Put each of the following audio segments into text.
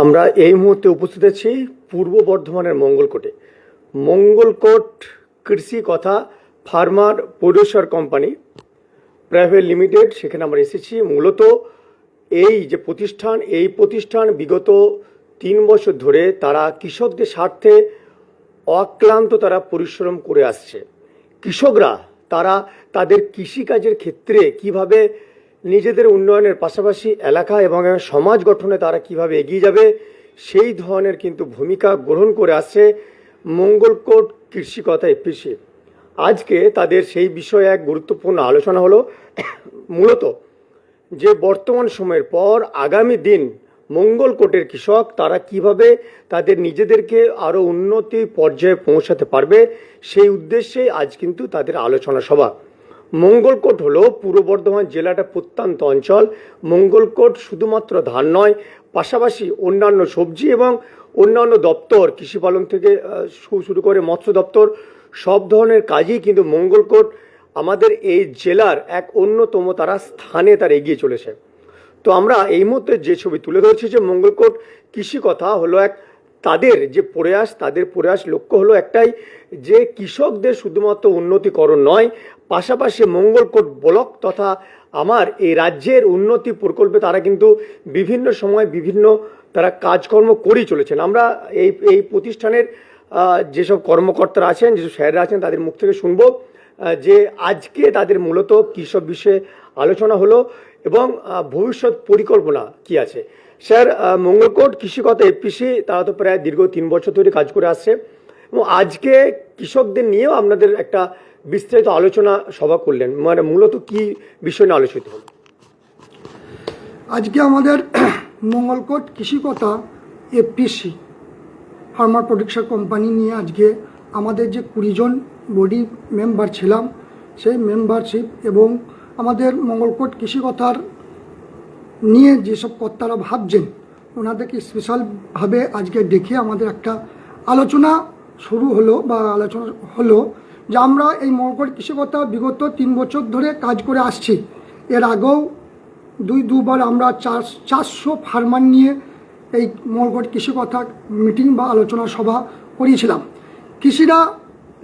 আমরা এই মুহূর্তে উপস্থিত আছি পূর্ব বর্ধমানের মঙ্গলকোটে। Mangalkot Krishi Katha farmer producer company private limited, সেখানে আমরা এসেছি। মূলত এই যে প্রতিষ্ঠান, এই প্রতিষ্ঠান বিগত তিন বছর ধরে তারা কৃষকদের স্বার্থে অক্লান্ত তারা পরিশ্রম করে আসছে। কৃষকরা তারা তাদের কৃষিকাজের ক্ষেত্রে কীভাবে নিজেদের উন্নয়নের পাশাপাশি এলাকা এবং সমাজ গঠনে তারা কীভাবে এগিয়ে যাবে, সেই ধরনের কিন্তু ভূমিকা গ্রহণ করে আসছে মঙ্গলকোট কৃষিকথা এপিসি আজকে তাদের সেই বিষয়ে এক গুরুত্বপূর্ণ আলোচনা হলো, মূলত যে বর্তমান সময়ের পর আগামী দিন মঙ্গলকোটের কৃষক তারা কীভাবে তাদের নিজেদেরকে আরও উন্নতি পর্যায়ে পৌঁছাতে পারবে, সেই উদ্দেশ্যে আজ কিন্তু তাদের আলোচনা সভা। মঙ্গলকোট হলো পূর্ব বর্ধমান জেলাটা প্রত্যন্ত অঞ্চল। মঙ্গলকোট শুধুমাত্র ধান নয়, পাশাপাশি অন্যান্য সবজি এবং অন্যান্য দপ্তর, কৃষিপালন থেকে শুরু করে মৎস্য দপ্তর, সব ধরনের কাজই কিন্তু মঙ্গলকোট আমাদের এই জেলার এক অন্যতম তারা স্থানে তারা এগিয়ে চলেছে। তো আমরা এই মুহূর্তে যে ছবি তুলে ধরছি যে মঙ্গলকোট কৃষি কথা হলো এক তাদের যে প্রয়াস, তাদের প্রয়াস লক্ষ্য হলো একটাই, যে কৃষকদের শুধুমাত্র উন্নতিকরণ নয়, পাশাপাশি মঙ্গলকোট ব্লক তথা আমার এই রাজ্যের উন্নতি প্রকল্পে তারা কিন্তু বিভিন্ন সময় বিভিন্ন তারা কাজকর্ম করেই চলেছেন। আমরা এই এই প্রতিষ্ঠানের যেসব কর্মকর্তারা আছেন, যেসব স্যাররা আছেন, তাদের মুখ থেকে শুনব যে আজকে তাদের মূলত কৃষক বিষয়ে আলোচনা হলো এবং ভবিষ্যৎ পরিকল্পনা কি আছে। স্যার মঙ্গলকোট কৃষিকতা এফপিসি, তারা তো প্রায় দীর্ঘ তিন বছর ধরে কাজ করে আসছে। এবং আজকে কৃষকদের নিয়েও আপনাদের একটা বিস্তারিত আলোচনা সভা করলেন। মানে মূলত কি বিষয় নিয়ে আলোচিত হলো? আজকে আমাদের Mangalkot Krishikatha FPC, farmer production company নিয়ে আজকে আমাদের যে কুড়িজন বডি মেম্বার ছিলাম, সেই মেম্বারশিপ এবং আমাদের মঙ্গলকোট কৃষিকতার নিয়ে যেসব কর্তারা ভাবছেন, ওনাদেরকে স্পেশালভাবে আজকে দেখে আমাদের একটা আলোচনা শুরু হলো বা আলোচনা হলো যে আমরা এই মঙ্গলকোট কৃষিকতা বিগত তিন বছর ধরে কাজ করে আসছি। এর আগেও দুই, দুবার আমরা চার, চারশো ফার্মার নিয়ে এই মঙ্গলকোট কৃষিকথা মিটিং বা আলোচনা সভা করিয়েছিলাম। কৃষিরা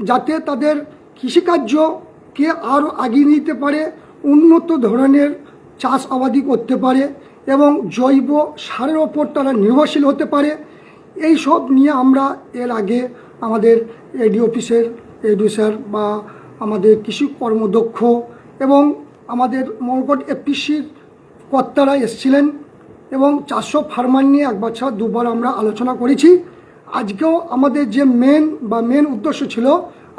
যাতে তাদের কৃষিকার্যকে আরও আগিয়ে নিতে পারে, উন্নত ধরনের চাষ আবাদি করতে পারে এবং জৈব সারের ওপর তারা নির্ভরশীল হতে পারে। এই সব নিয়ে আমরা এর আগে আমাদের এডি অফিসের এডি স্যার বা আমাদের কৃষি কর্মদক্ষ এবং আমাদের মঙ্গলকোট এফপিসির কর্তারা এসছিলেন এবং চারশো ফার্মার নিয়ে একবার ছাড়া দুবার আমরা আলোচনা করেছি। আজকেও আমাদের যে মেন বা মেন উদ্দেশ্য ছিল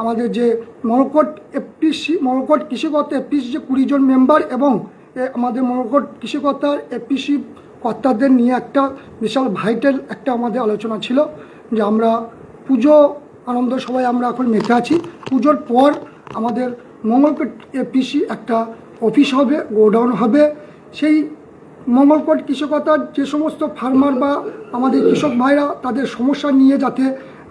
আমাদের যে মঙ্গলকোট এফপিসি মঙ্গলকোট কৃষিকর্তা এফপিসি যে কুড়ি জন মেম্বার এবং আমাদের মঙ্গলকোট কৃষিকর্তার এপিসি কর্তাদের নিয়ে একটা বিশাল ভাইটাল একটা আমাদের আলোচনা ছিল যে আমরা পুজো আনন্দ সবাই আমরা এখন মেতে আছি। পুজোর পর আমাদের মঙ্গলকোট এপিসি একটা অফিস হবে, গোডাউন হবে। সেই মঙ্গলকোট কৃষকতার যে সমস্ত ফার্মার বা আমাদের কৃষক ভাইরা তাদের সমস্যা নিয়ে যাতে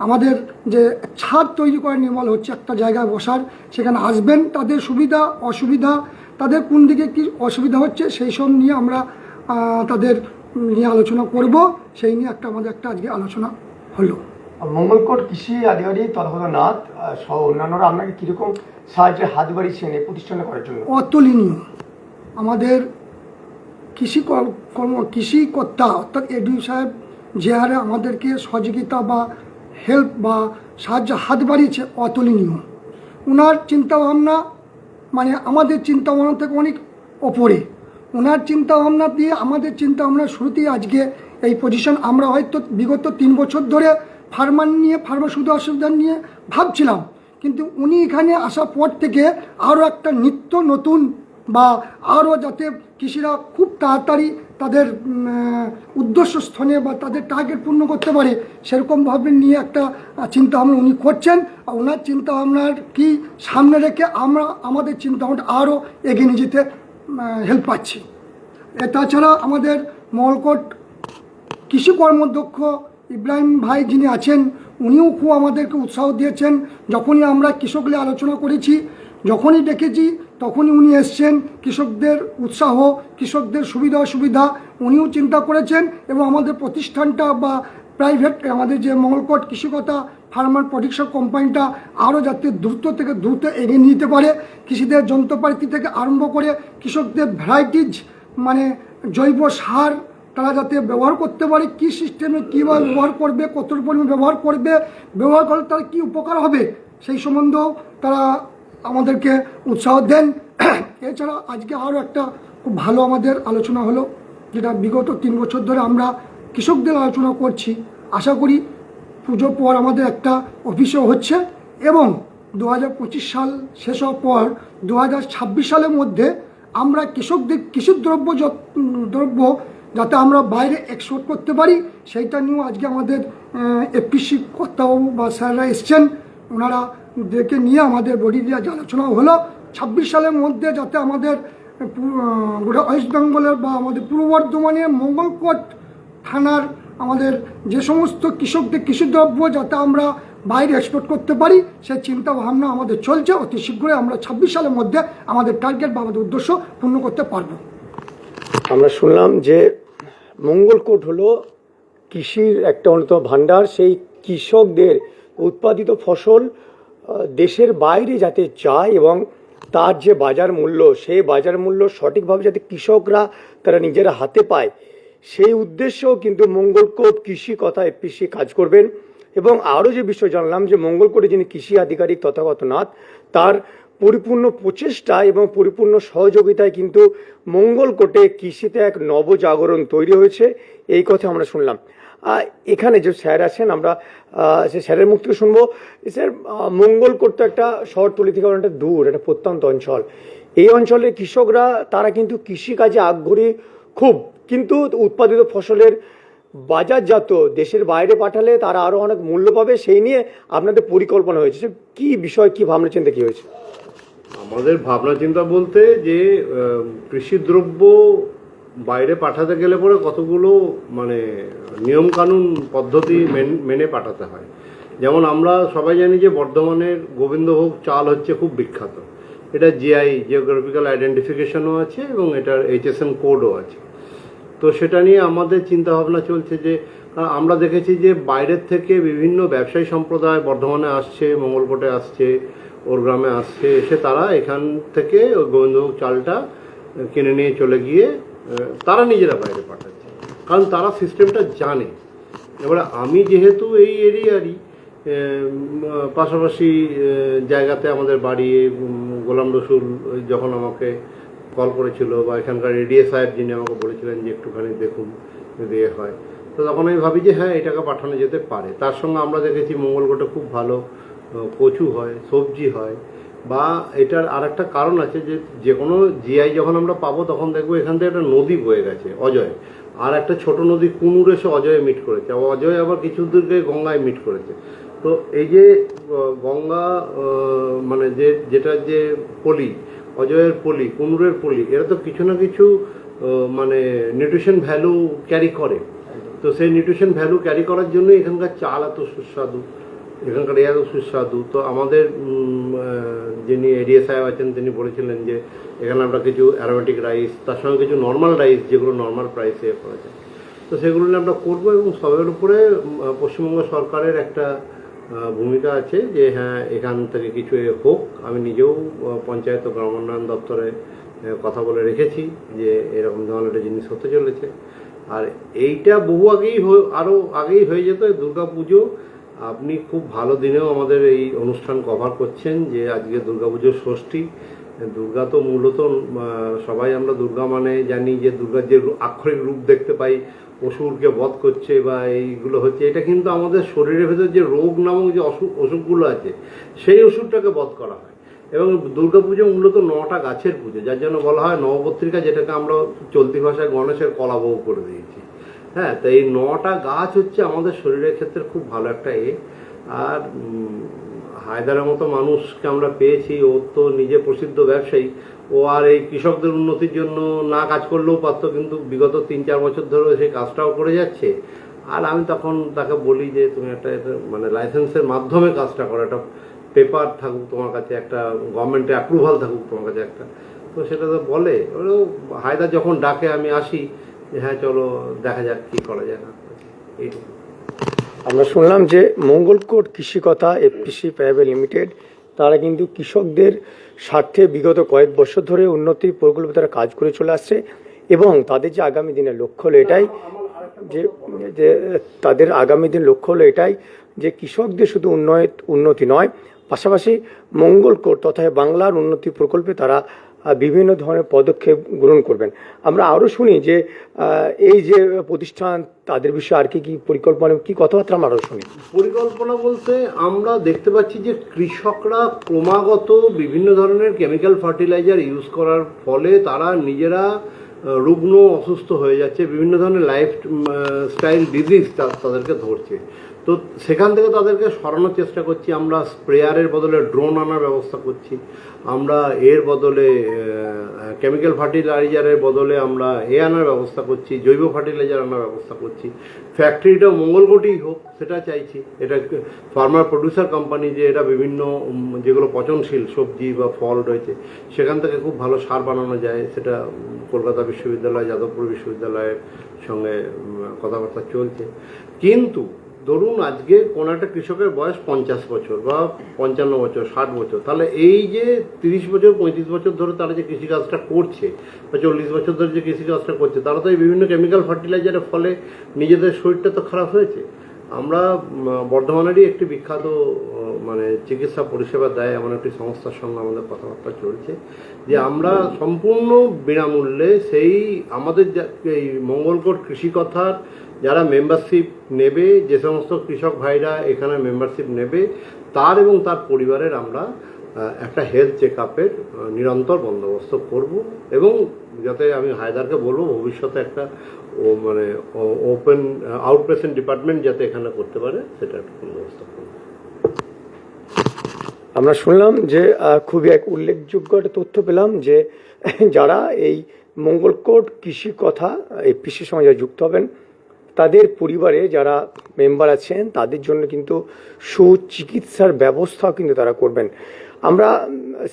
আমাদের যে ছাদ তৈরি করা নির্মল হচ্ছে একটা জায়গায় বসার সেখানে আসবেন তাদের সুবিধা অসুবিধা তাদের কোন দিকে কি অসুবিধা হচ্ছে সেই সব নিয়ে আমরা তাদের নিয়ে আলোচনা করব। সেই নিয়ে একটা আমাদের একটা আজকে আলোচনা হলো। মঙ্গলকোট কৃষি আধিকারিক তথাগতনাথ সহ অন্যান্যরা আপনাকে কীরকম সাহায্যের হাত বাড়িয়েছেন এই প্রতিষ্ঠানে করার জন্য? অতুলনীয়। আমাদের কৃষি কর্ম কৃষি কর্তা অর্থাৎ এডি সাহেব যে হারে আমাদেরকে সহযোগিতা বা হেল্প বা সাহায্য হাত বাড়িয়েছে অতুলনীয়। ওনার চিন্তাভাবনা মানে আমাদের চিন্তাভাবনা থেকে অনেক ওপরে। ওনার চিন্তাভাবনা দিয়ে আমাদের চিন্তাভাবনা শুরুতেই আজকে এই পজিশন আমরা হয়তো বিগত তিন বছর ধরে ফার্মার নিয়ে ফার্মার সুবিধা অসুবিধা নিয়ে ভাবছিলাম। কিন্তু উনি এখানে আসার পর থেকে আরও একটা নিত্য নতুন বা আরও যাতে কৃষিরা খুব তাড়াতাড়ি তাদের উদ্দেশ্য স্থানে বা তাদের টার্গেট পূর্ণ করতে পারে সেরকমভাবে নিয়ে একটা চিন্তা ভাবনা উনি করছেন। আর ওনার চিন্তা ভাবনার কি সামনে রেখে আমরা আমাদের চিন্তা ভাবনাটা আরও এগিয়ে নিয়ে যেতে হেল্প পাচ্ছি। তাছাড়া আমাদের মঙ্গলকোট কৃষি কর্মদক্ষ ইব্রাহিম ভাই যিনি আছেন, উনিও খুব আমাদেরকে উৎসাহ দিয়েছেন। যখনই আমরা কৃষক নিয়ে আলোচনা করেছি যখনই ডেকেছি তখনই উনি এসছেন। কৃষকদের উৎসাহ, কৃষকদের সুবিধা, অসুবিধা উনিও চিন্তা করেছেন এবং আমাদের প্রতিষ্ঠানটা বা প্রাইভেট আমাদের যে মঙ্গলকোট কৃষিকতা ফার্মার প্রোডাকশন কোম্পানিটা আরও যাতে দ্রুত থেকে দ্রুত এগিয়ে নিতে পারে, কৃষিদের যন্ত্রপাতি থেকে আরম্ভ করে কৃষকদের ভ্যারাইটিজ মানে জৈব সার তারা যাতে ব্যবহার করতে পারে, কী সিস্টেমে কীভাবে ব্যবহার করবে কত পরিমাণ ব্যবহার করবে, ব্যবহার করলে তার কী উপকার হবে, সেই সম্বন্ধেও তারা আমাদেরকে উৎসাহ দেন। এছাড়া আজকে আরও একটা খুব ভালো আমাদের আলোচনা হলো, যেটা বিগত তিন বছর ধরে আমরা কৃষকদের আলোচনা করছি। আশা করি পুজোর পর আমাদের একটা অফিসও হচ্ছে এবং দু হাজার পঁচিশ সাল শেষ হওয়ার পর দু হাজার ছাব্বিশ সালের মধ্যে আমরা কৃষকদের কৃষি দ্রব্য যত- দ্রব্য যাতে আমরা বাইরে এক্সপোর্ট করতে পারি, সেইটা নিয়েও আজকে আমাদের এপিসি কর্তাবাবু বা স্যাররা এসছেন। ওনারা দেখে নিয়ে আমাদের বডি দিয়ে আলোচনা হলো, ছাব্বিশ সালের মধ্যে যাতে আমাদের গোটা ওয়েস্ট বেঙ্গলের বা আমাদের পূর্ব বর্ধমানে মঙ্গলকোট থানার আমাদের যে সমস্ত কৃষকদের কৃষিদ্রব্য যাতে আমরা বাইরে এক্সপোর্ট করতে পারি, সেই চিন্তা ভাবনা আমাদের চলছে। অতি শীঘ্রই আমরা ছাব্বিশ সালের মধ্যে আমাদের টার্গেট বা আমাদের উদ্দেশ্য পূর্ণ করতে পারব। আমরা শুনলাম যে মঙ্গলকোট হলো কৃষির একটা অন্যতম ভাণ্ডার। সেই কৃষকদের উৎপাদিত ফসল দেশের বাইরে যাতে যায় এবং তার যে বাজার মূল্য, সেই বাজার মূল্য সঠিকভাবে যাতে কৃষকরা তারা নিজেরা হাতে পায়, সেই উদ্দেশ্যেও কিন্তু মঙ্গলকোট কৃষি কথা এপিসি কাজ করবেন। এবং আরও যে বিষয় জানলাম যে মঙ্গলকোটে যিনি কৃষি আধিকারিক তথাগত নাথ, তার পরিপূর্ণ প্রচেষ্টা এবং পরিপূর্ণ সহযোগিতায় কিন্তু মঙ্গলকোটে কৃষিতে এক নবজাগরণ তৈরি হয়েছে। এই কথা আমরা শুনলাম। এখানে যে স্যার আছেন আমরা সে স্যারের মুখ থেকে শুনব। স্যার আহ, মঙ্গলকোট তো একটা শহরতলি থেকে অনেকটা দূর একটা প্রত্যন্ত অঞ্চল। এই অঞ্চলের কৃষকরা তারা কিন্তু কৃষিকাজে আগ্রহী খুব। কিন্তু উৎপাদিত ফসলের বাজারজাত দেশের বাইরে পাঠালে তারা আরও অনেক মূল্য পাবে সেই নিয়ে আপনাদের পরিকল্পনা হয়েছে। কি বিষয় কি ভাবনা চিন্তা কি হয়েছে? আমাদের ভাবনা চিন্তা বলতে যে আহ, কৃষি দ্রব্য বাইরে পাঠাতে গেলে পরে কতগুলো মানে নিয়ম কানুন পদ্ধতি মেন- পাঠাতে হয়। যেমন আমরা সবাই জানি যে বর্ধমানের গোবিন্দভোগ চাল হচ্ছে খুব বিখ্যাত। এটা জিআই জিওগ্রাফিক্যাল আইডেন্টিফিকেশনও আছে এবং এটার এইচএসএন কোডও আছে। তো সেটা নিয়ে আমাদের চিন্তা ভাবনা চলছে যে আমরা দেখেছি যে বাইরের থেকে বিভিন্ন ব্যবসায়ী সম্প্রদায় বর্ধমানে আসছে, মঙ্গলকোটে আসছে ওর গ্রামে আসছে, এসে তারা এখান থেকে ওই গোবিন্দভোগ চালটা কিনে নিয়ে চলে গিয়ে তারা নিজেরা বাইরে পাঠাচ্ছে। কারণ তারা সিস্টেমটা জানে। এবারে আমি যেহেতু এই এরিয়ারই পাশাপাশি জায়গাতে আমাদের বাড়ি গোলাম রসুল যখন আমাকে কল করেছিল বা এখানকার এডিএ সাহেব যিনি আমাকে বলেছিলেন যে একটুখানি দেখুন যদি এ হয়। তো তখন আমি ভাবি যে হ্যাঁ এটাকে পাঠানো যেতে পারে। তার সঙ্গে আমরা দেখেছি মঙ্গলকোটে খুব ভালো কচু হয়, সবজি হয় বা এটার আর একটা কারণ আছে যে যে কোনো জিআই যখন আমরা পাবো তখন দেখব এখান থেকে একটা নদী বয়ে গেছে, অজয়। আর একটা ছোট নদী কুনুর এসে অজয়ে মিট করেছে অজয় আবার কিছু দূর গিয়ে গঙ্গায় মিট করেছে। তো এই যে গঙ্গা মানে যে, যেটা যে পলি, অজয়ের পলি, কুনুরের পলি, এরা তো কিছু না কিছু মানে নিউট্রিশন ভ্যালু ক্যারি করে। তো সেই নিউট্রিশন ভ্যালু ক্যারি করার জন্য এখানকার চাল এত সুস্বাদু। এখানকার এত সুস্বাদু। তো আমাদের যিনি এডিএ সাহেব আছেন, তিনি বলেছিলেন যে এখানে আমরা কিছু অ্যারোমেটিক রাইস, তার সঙ্গে কিছু নর্মাল রাইস, যেগুলো নর্মাল প্রাইসে করা যায়। তো সেগুলো নিয়ে আমরা করব এবং সবের উপরে পশ্চিমবঙ্গ সরকারের একটা ভূমিকা আছে যে হ্যাঁ এখান থেকে কিছু হোক। আমি নিজেও পঞ্চায়েত ও গ্রাম উন্নয়ন দপ্তরে কথা বলে রেখেছি যে, এরকম ধরনের একটা জিনিস হতে চলেছে। আর এইটা বহু আগেই আরও আগেই হয়ে যেত দুর্গা পুজো আপনি খুব ভালো দিনেও আমাদের এই অনুষ্ঠান কভার করছেন যে আজকে দুর্গাপুজোর ষষ্ঠী। দুর্গা তো মূলত সবাই আমরা দুর্গা মানে জানি যে দুর্গার যে আক্ষরিক রূপ দেখতে পাই, অসুরকে বধ করছে বা এইগুলো হচ্ছে, এটা কিন্তু আমাদের শরীরের ভেতর যে রোগ নামক যে অসুখ অসুখগুলো আছে, সেই অসুরটাকে বধ করা হয়। এবং দুর্গাপুজো মূলত নটা গাছের পুজো, যার জন্য বলা হয় নবপত্রিকা, যেটাকে আমরা চলতি ভাষায় গণেশের কলাভোগ করে দিয়েছি। হ্যাঁ তো এই নটা গাছ হচ্ছে আমাদের শরীরের ক্ষেত্রে খুব ভালো একটা এ। আর হায়দারের মতো মানুষকে আমরা পেয়েছি, ও তো নিজে প্রসিদ্ধ ব্যবসায়ী। ও আর এই কৃষকদের উন্নতির জন্য না কাজ করলেও পারতো, কিন্তু বিগত তিন চার বছর ধরে সেই কাজটাও করে যাচ্ছে। আর আমি তখন তাকে বলি যে, তুমি একটা মানে লাইসেন্সের মাধ্যমে কাজটা করো, একটা পেপার থাকুক তোমার কাছে, একটা গভর্নমেন্টের অ্যাপ্রুভাল থাকুক তোমার কাছে একটা। তো সেটা তো বলে। হায়দার যখন ডাকে আমি আসি হ্যাঁ চলো, দেখা যাক কি করা যায় না। আমরা শুনলাম যে Mangalkot Krishikatha FPC private limited, তারা কিন্তু কৃষকদের স্বার্থে বিগত কয়েক বছর ধরে উন্নতি প্রকল্পে তারা কাজ করে চলে আসছে এবং তাদের যে আগামী দিনের লক্ষ্য হলো এটাই যে যে তাদের আগামী দিন লক্ষ্য হলো এটাই যে কৃষকদের শুধু উন্নয়ন, উন্নতি নয়, পাশাপাশি মঙ্গলকোট তথা বাংলার উন্নতি প্রকল্পে তারা বিভিন্ন ধরনের পদক্ষেপ গ্রহণ করবেন। আমরা আরও শুনি যে এই যে প্রতিষ্ঠান, তাদের বিষয়ে আর কি কি পরিকল্পনা, কি কথাবার্তা আমরা আরও শুনি? পরিকল্পনা বলতে আমরা দেখতে পাচ্ছি যে কৃষকরা ক্রমাগত বিভিন্ন ধরনের কেমিক্যাল ফার্টিলাইজার ইউজ করার ফলে তারা নিজেরা রুগ্ন, অসুস্থ হয়ে যাচ্ছে, বিভিন্ন ধরনের লাইফ স্টাইল ডিজিজ তাদেরকে ধরছে। তো সেখান থেকে তাদেরকে সরানোর চেষ্টা করছি। আমরা স্প্রেয়ারের বদলে ড্রোন আনার ব্যবস্থা করছি। আমরা এর বদলে কেমিক্যাল ফার্টিলাইজারের বদলে আমরা এ আনার ব্যবস্থা করছি, জৈব ফার্টিলাইজার আনার ব্যবস্থা করছি। ফ্যাক্টরিটা মঙ্গলকোটেই হোক, সেটা চাইছি। এটা ফার্মার প্রডিউসার কোম্পানি যে, এটা বিভিন্ন যেগুলো পচনশীল সবজি বা ফল রয়েছে, সেখান থেকে খুব ভালো সার বানানো যায়। সেটা কলকাতা বিশ্ববিদ্যালয়, যাদবপুর বিশ্ববিদ্যালয়ের সঙ্গে কথাবার্তা চলছে। কিন্তু ধরুন আজকে কোনো একটা কৃষকের বয়স পঞ্চাশ বছর বা পঞ্চান্ন বছর, ষাট বছর, তাহলে এই যে তিরিশ বছর, পঁয়ত্রিশ বছর ধরে তারা যে কৃষিকাজটা করছে বা চল্লিশ বছর ধরে যে কৃষিকাজটা করছে, তারা তো এই বিভিন্ন কেমিক্যাল ফার্টিলাইজারের ফলে নিজেদের শরীরটা তো খারাপ হয়েছে। আমরা বর্ধমানেরই একটি বিখ্যাত মানে চিকিৎসা পরিষেবা দেয় এমন একটি সংস্থার সঙ্গে আমাদের কথাবার্তা চলছে, যে আমরা সম্পূর্ণ বিনামূল্যে সেই আমাদের এই মঙ্গলকোট কৃষি কথার যারা মেম্বারশিপ নেবে, যে সমস্ত কৃষক ভাইরা এখানে মেম্বারশিপ নেবে, তার এবং তার পরিবারের আমরা একটা হেলথ চেক আপের নিরন্তর বন্দোবস্ত করব এবং যাতে আমি হায়দারকে বলব, ভবিষ্যতে একটা, ও মানে ওপেন আউট পেশেন্ট ডিপার্টমেন্ট যাতে এখানে করতে পারে, সেটা একটা বন্দোবস্ত করব। আমরা শুনলাম যে খুবই এক উল্লেখযোগ্য একটা তথ্য পেলাম যে, যারা এই মঙ্গলকোট কৃষি কথা, এই কৃষির সঙ্গে যুক্ত হবেন তাদের পরিবারে যারা মেম্বার আছেন, তাদের জন্য কিন্তু সুচিকিৎসার ব্যবস্থাও কিন্তু তারা করবেন। আমরা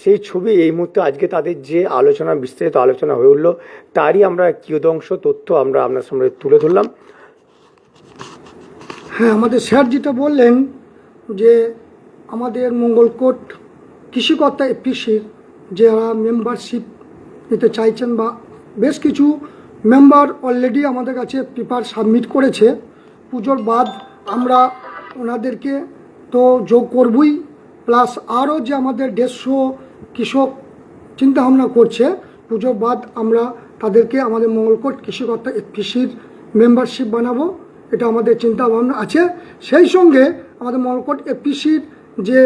সেই ছবি এই মুহূর্তে আজকে তাদের যে আলোচনা, বিস্তারিত আলোচনা হয়ে উঠল, তারই আমরা কিয়দংশ তথ্য আমরা আপনার সামনে তুলে ধরলাম। হ্যাঁ আমাদের স্যার যেটা বললেন যে আমাদের মঙ্গলকোট কৃষিকর্তা এপিসির যারা মেম্বারশিপ নিতে চাইছেন বা বেশ কিছু মেম্বার অলরেডি আমাদের কাছে পেপার সাবমিট করেছে। পুজোর বাদ আমরা ওনাদেরকে তো যোগ করবই। প্লাস আরও যে আমাদের দেড়শো কৃষক চিন্তা ভাবনা করছে পুজো বাদ আমরা তাদেরকে আমাদের মঙ্গলকোট কৃষিকর্তা এফপিসির মেম্বারশিপ বানাবো। এটা আমাদের চিন্তা ভাবনা আছে। সেই সঙ্গে আমাদের মঙ্গলকোট এফপিসির যে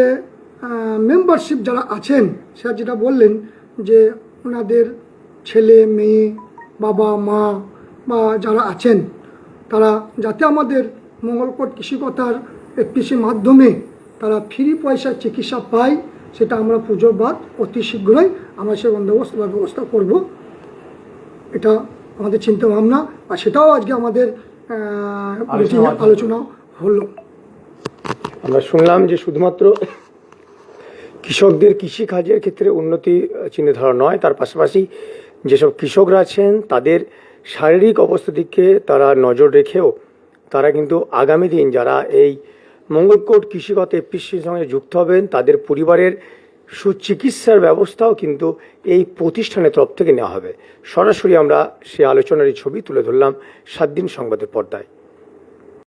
মেম্বারশিপ যারা আছেন স্যার যেটা বললেন যে ওনাদের ছেলে, মেয়ে বাবা মা বা যারা আছেন তারা যাতে আমাদের মঙ্গলকোট কৃষিকতার এফপিসির মাধ্যমে তারা ফ্রি পয়সার চিকিৎসা পায় সেটা আমরা পুজোর বাদ অতি শীঘ্রই আমরা সে বন্দোবস্ত বা ব্যবস্থা করব। এটা আমাদের চিন্তা ভাবনা আর সেটাও আজকে আমাদের আলোচনা হলো। আমরা শুনলাম যে শুধুমাত্র কৃষকদের কৃষি কাজের ক্ষেত্রে উন্নতি আহ, চিহ্নে ধরা নয় তার পাশাপাশি যেসব কৃষকরা আছেন, তাদের শারীরিক অবস্থা দিকে তারা নজর রেখেও তারা কিন্তু আগামী দিন যারা এই মঙ্গলকোট কৃষিগত এফপিসির সঙ্গে যুক্ত হবেন, তাদের পরিবারের সুচিকিৎসার ব্যবস্থাও কিন্তু এই প্রতিষ্ঠানের তরফ থেকে নেওয়া হবে। সরাসরি আমরা সে আলোচনারই ছবি তুলে ধরলাম সাত দিন সংবাদের পর্দায়।